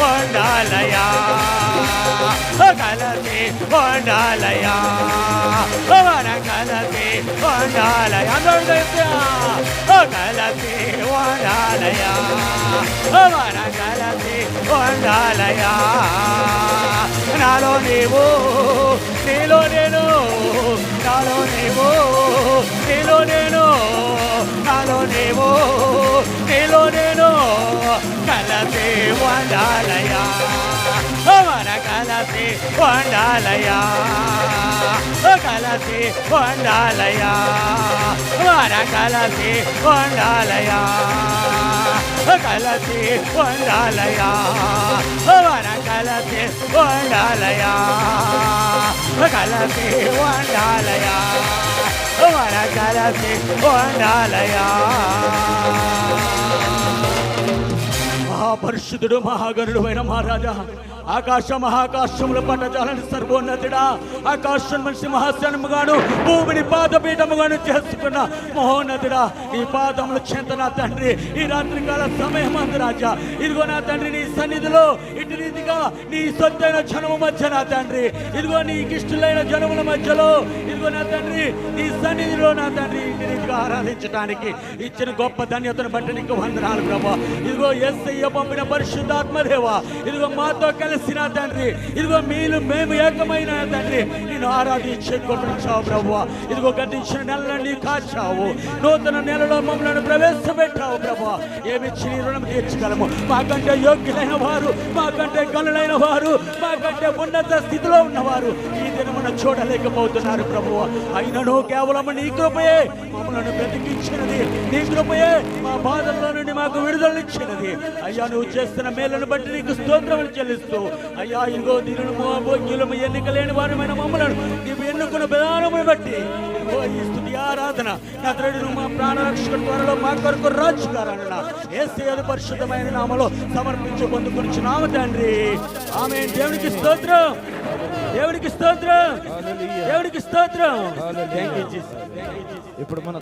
వండాలయా కలసి వండాలయా వర కలసి వండాలయా కలసి వండాలయా వర కలసి వండాలయా నాలో నీవు నీలో నేను నాలో నీవు. కలసే వండాలయా మన కలసే వండాలయా కలసే వండాలయా మన కలసే వండాలయా కలసి వండాలయా మన కలసి వండాలయా కలసి వండాలయా మన కలసి వండాలయా మహాపరిశుద్ధుడు మహాగరుడు అయిన మహారాజా. ఆకాశ మహాకాశముల పట్టజాలని సర్వోన్నతుడా. ఆకాశం మనిషి మహాశనముగాను భూమిని పాదపీఠముగాను చేసుకున్న మహోన్నతుడా. ఈ పాదముల చెంత నా తండ్రి ఈ రాత్రికాల సమయం అందు రాజా. ఇదిగో నా తండ్రి నీ సన్నిధిలో ఇటు రీతిగా నీ సొత్తైన జనము మధ్య నా తండ్రి. ఇదిగో నీకు ఇష్టలైన జనముల మధ్యలో ఇదిగో నా తండ్రి నీ సన్నిధిలో నా తండ్రి. ఇటు రీతిగా ఆరాధించడానికి ఇచ్చిన గొప్ప ధన్యతను బట్టి నీకు వందనాలు ప్రభా. ఇదిగో ఎస్ఐ పంపిన పరిశుద్ధాత్మదేవా. ఇదిగో మాతో కలిసిన తండ్రి ఇదిగో మీరు మేము ఏకమైన తండ్రి. నేను ఆరాధించే కొట్టించావు ప్రభు ఇదిగో గతించిన నెలలన్నీ కాచావు. నూతన నెలలో మమ్మల్ని ప్రవేశపెట్టావు ప్రభు ఏమిచ్చి నీ రుణం తీర్చగలము? మాకంటే యోగ్యులైన వారు మాకంటే గనులైన వారు మాకంటే ఉన్నత స్థితిలో ఉన్నవారు ఈ దినమున చూడలేకపోతున్నారు ప్రభు అయినను కేవలం నీ కృపయే. మమ్మల్ని బ్రతికించినది నీ కృపయే. మా బాధల్లో నుండి మాకు విడుదలనిచ్చినది. అయ్యా నువ్వు చేస్తున్న మేలను బట్టి నీకు స్తోత్రములు చెల్లిస్తూ అయ్యా ఇదిగో దీనులు మోభోగ్యులము ఎన్నికలేని వారమైన మమ్మలను నీవు ఎన్నుకున్న విధానమును బట్టి. ఈ ఆరాధన నతరుడు మా ప్రాణరక్షకుడు త్వరలో మా కొరకు రాజుగారన్న ఏసేది పరిశుద్ధమైన నామలో సమర్పించి పొందుకొని నామ తండ్రి. ఆమె దేవునికి స్తోత్రం. దేవునికి స్తోత్రం. దేవునికి స్తోత్రం. ఇప్పుడు మన